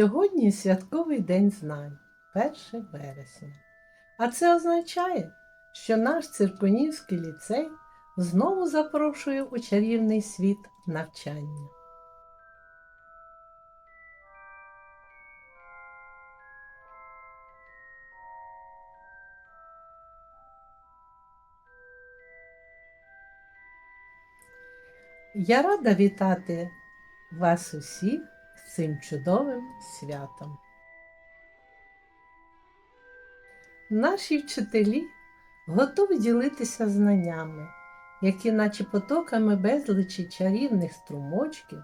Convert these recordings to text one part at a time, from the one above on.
Сьогодні святковий день знань, 1 вересня. А це означає, що наш циркунівський ліцей знову запрошує у чарівний світ навчання. Я рада вітати вас усіх цим чудовим святом. Наші вчителі готові ділитися знаннями, які, наче потоками безличі чарівних струмочків,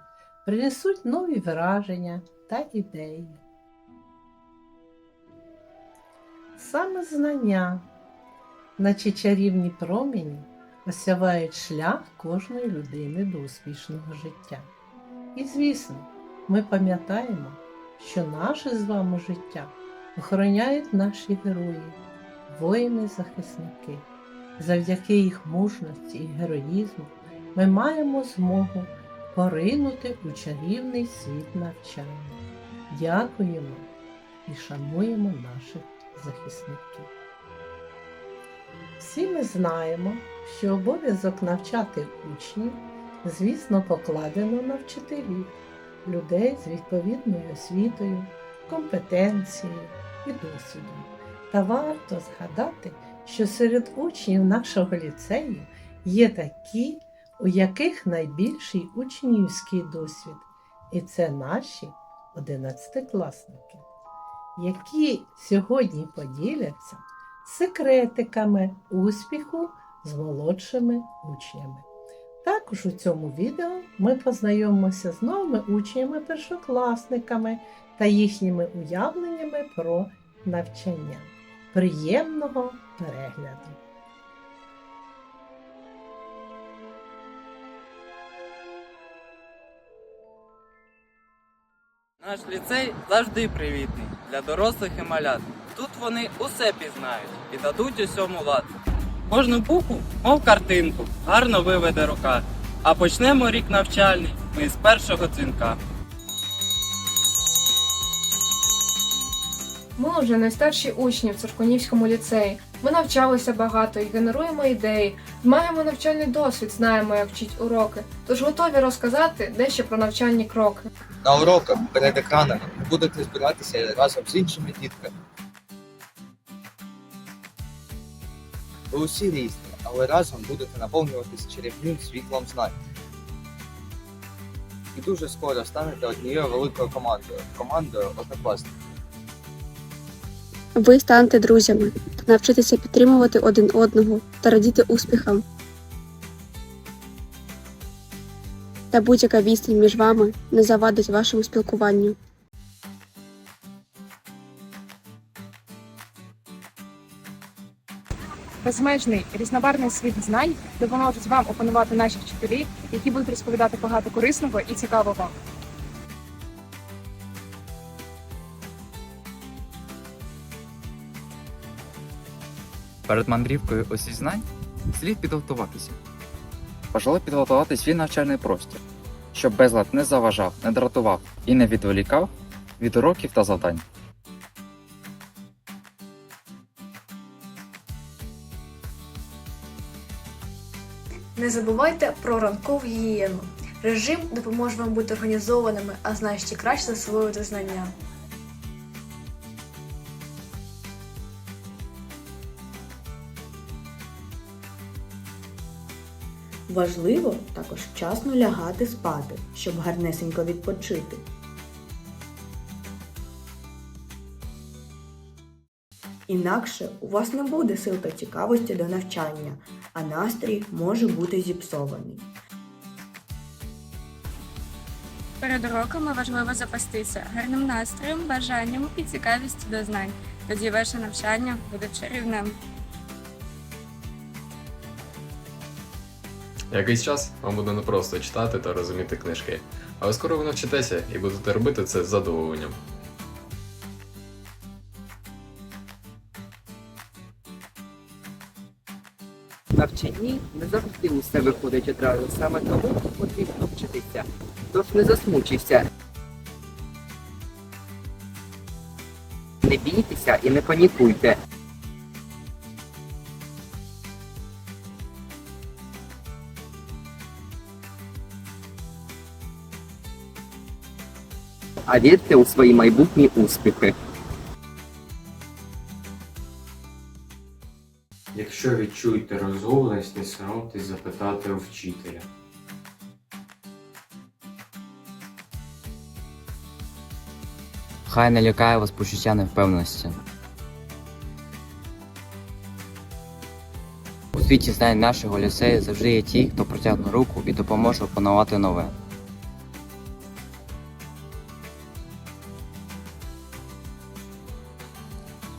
принесуть нові враження та ідеї. Саме знання, наче чарівні промені, осявають шлях кожної людини до успішного життя. І звісно, ми пам'ятаємо, що наше з вами життя охороняють наші герої, воїни-захисники. Завдяки їх мужності і героїзму ми маємо змогу поринути у чарівний світ навчання. Дякуємо і шануємо наших захисників. Всі ми знаємо, що обов'язок навчати учнів, звісно, покладено на вчителів, людей з відповідною освітою, компетенцією і досвідом. Та варто згадати, що серед учнів нашого ліцею є такі, у яких найбільший учнівський досвід, і це наші одинадцятикласники, які сьогодні поділяться секретиками успіху з молодшими учнями. Також у цьому відео ми познайомимося з новими учнями-першокласниками та їхніми уявленнями про навчання. Приємного перегляду! Наш ліцей завжди привітний для дорослих і малят. Тут вони усе пізнають і дадуть усьому лад. Кожну букву, мов картинку, гарно виведе рука. А почнемо рік навчальний ми з першого дзвінка. Ми вже найстарші учні в Циркунівському ліцеї. Ми навчалися багато і генеруємо ідеї. Маємо навчальний досвід, знаємо, як вчить уроки. Тож готові розказати дещо про навчальні кроки. На уроках перед екранами будете збиратися разом з іншими дітками. Ви усі різні, але разом будете наповнюватися чарівним світлом знань. І дуже скоро станете однією великою командою командою однокласників. Ви станете друзями навчитеся підтримувати один одного та радіти успіхам. Та будь-яка відстань між вами не завадить вашому спілкуванню. Безмежний різнобарний світ знань допоможуть вам опанувати наші вчителі, які будуть розповідати багато корисного і цікавого. Перед мандрівкою осі знань слід підготуватися. Важливо підготувати свій навчальний простір, щоб безлад не заважав, не дратував і не відволікав від уроків та завдань. Не забувайте про ранкову гігієну. Режим допоможе вам бути організованими, а значить краще засвоювати знання. Важливо також вчасно лягати спати, щоб гарнесенько відпочити. Інакше у вас не буде сил та цікавості до навчання, а настрій може бути зіпсований. Перед уроками важливо запастися гарним настроєм, бажанням і цікавістю до знань. Тоді ваше навчання буде чарівним. Якийсь час вам буде непросто читати та розуміти книжки, але скоро ви навчитеся і будете робити це з задоволенням. Навчанні не завжди усе виходить одразу, саме тому потрібно вчитися. Тож не засмучуйся. бійтеся і не панікуйте. А вірте у свої майбутні успіхи. Якщо відчуєте розгубленість, не соромтесь запитати у вчителя. Хай не лякає вас почуття невпевненості. У світі знань нашого ліцею завжди є ті, хто протягне руку і допоможе опанувати нове.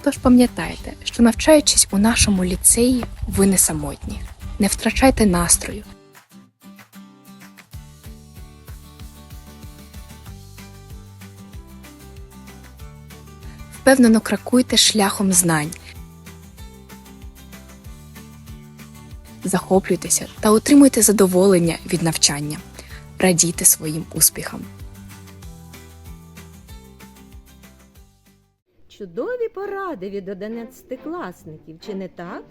Тож пам'ятайте, що навчаючись у нашому ліцеї, ви не самотні. Не втрачайте настрою. Впевнено крокуйте шляхом знань. Захоплюйтеся та отримуйте задоволення від навчання. Радійте своїм успіхам. Чудові поради від одинадцятикласників, чи не так?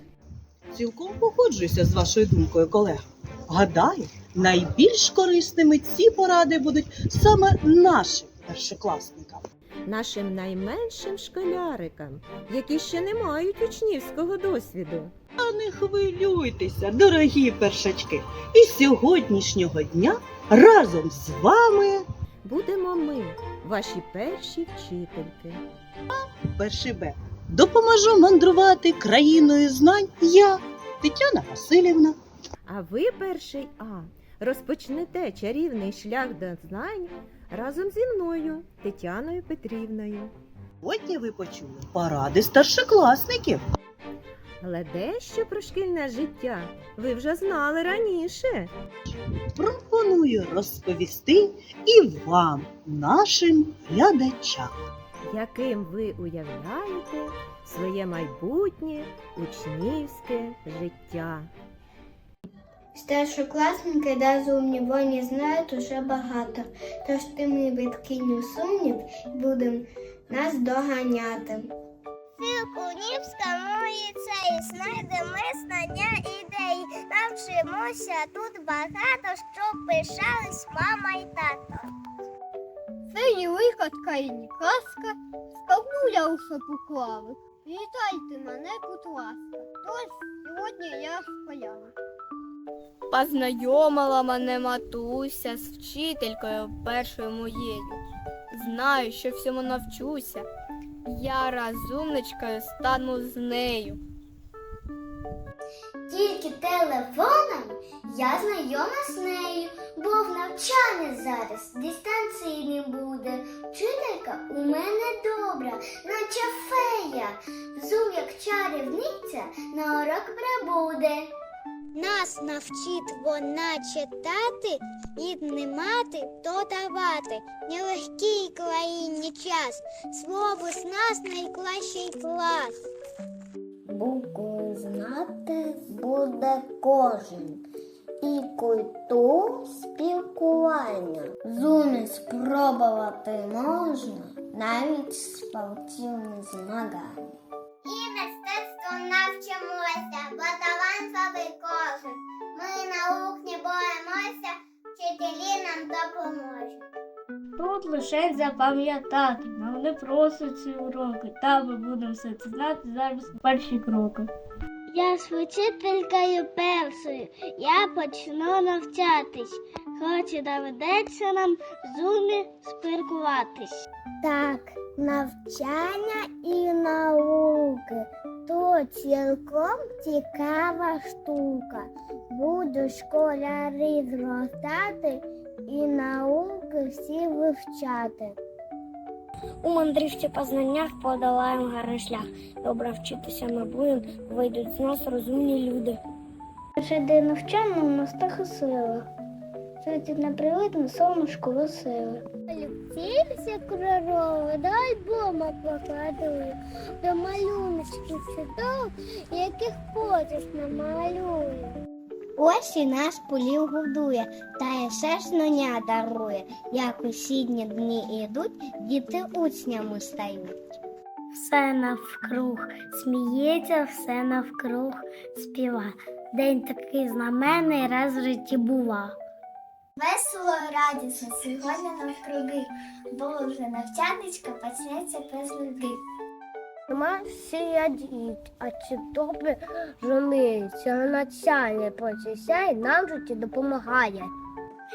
Цілком погоджуюся з вашою думкою, колега. Гадаю, найбільш корисними ці поради будуть саме нашим першокласникам. Нашим найменшим школярикам, які ще не мають учнівського досвіду. А не хвилюйтеся, дорогі першачки. І сьогоднішнього дня разом з вами Будемо ми, ваші перші вчительки. перший Б. Допоможу мандрувати країною знань я, Тетяна Васильівна. А ви, перший А, розпочнете чарівний шлях до знань разом зі мною, Тетяною Петрівною. Сьогодні ви почули поради старшокласників. Але дещо про шкільне життя ви вже знали раніше. Пропоную розповісти і вам, нашим глядачам. яким ви уявляєте своє майбутнє учнівське життя. Старшокласники розумні, вони знають уже багато, тож ти ми відкинемо сумнів і будемо нас доганяти. Силкунівському ліцеї знайдемо знання ідеї. Навчимося тут багато, щоб пишались мама і тато. Це є виходка і не казка, скакну я усе поклали. Вітайте мене, будь ласка. Тож сьогодні я школяр. Познайомила мене матуся з вчителькою першою моєю. Знаю, що всьому навчуся. Я розумничкою стану з нею. Тільки телефоном я знайома з нею, бо в навчанні зараз дистанції не буде. Вчителька у мене добра, наче фея. Зум, як чарівниця, на урок прибуде. Нас навчить вона читати, віднимати, додавати. Нелегкій країні час. Слово з нас найкращий клас. Букви знати буде кожен. І культуру спілкування. Зуми спробувати можна навіть спортивні змагання. І мистецтво навчимося, вчителі нам допоможуть. Тут лише запам'ятати, нам не просто ці уроки. Та ми будемо все це знати зараз перші кроки. Я з вчителькою першою, я почну навчатись, хоч і доведеться нам в зумі спілкуватись. Так, навчання і науки то цілком цікава штука. Буду школяри зростати і науки всі вивчати. У мандрівці по знаннях подолаємо гарний шлях. Добре вчитися ми будемо, вийдуть з нас розумні люди. Перший день навчання у нас так сила. Світить на привидне сонечко веселе. Любцівся корови, дай бома покладую, до малюночків чудов, яких потяг намалюю. Ось і наш полів годує, та й ще ж знання дарує. Як усі дні ідуть, діти учнями стають. все навкруг, сміється все навкруг, співа. День такий знаменний раз в житті бува. Весело, радісно, сьогодні навкруги, бо вже навчанечка почнеться без люди. Нема всі радіють, а чи добре жониться, начальний процесяй нам житті допомагає.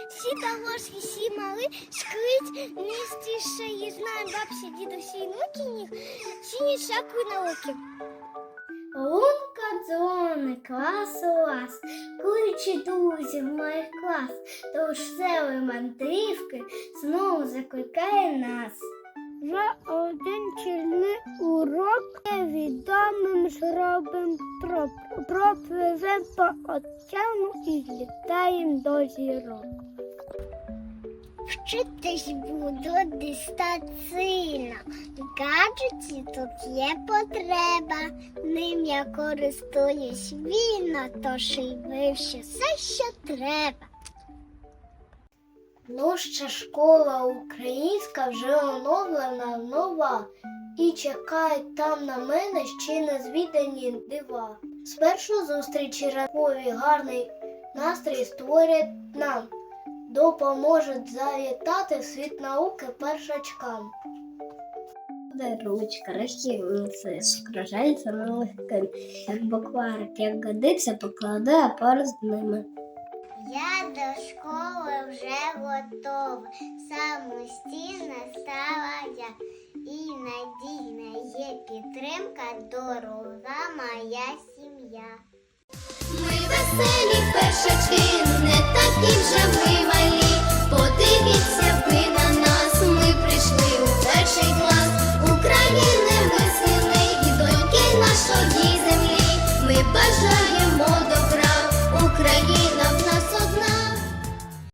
Всі дорожки, всі мали, скрить містіше, і знаємо бабці, дідусі і внуки їх, ціні всякої науки. Лунка дзвони, клас у вас, кличе друзів моїх клас, то веселі мандрівки знову закликає нас. Вже один чільний урок відомим зробим про пропливем по оцяну і злітаєм до зірок. Вчитись буду дистанційно. Гаджеті тут є потреба. Ним я користуюсь вільно, тож і вивчу все, що треба. Ну, школа українська вже оновлена нова, і чекають там на мене ще незвідані дива. Спершу зустрічі ранкові гарний настрій створять нам, допоможуть завітати світ науки першачкам. Буде ручка, розтягнуться, скражається легким, як букварик, як годиться, покладає поруч з ними. Я до школи вже готова, самостійна стала я. І надійна є підтримка, дорога моя сім'я. Ми веселі першачки, не такі вже ми малі.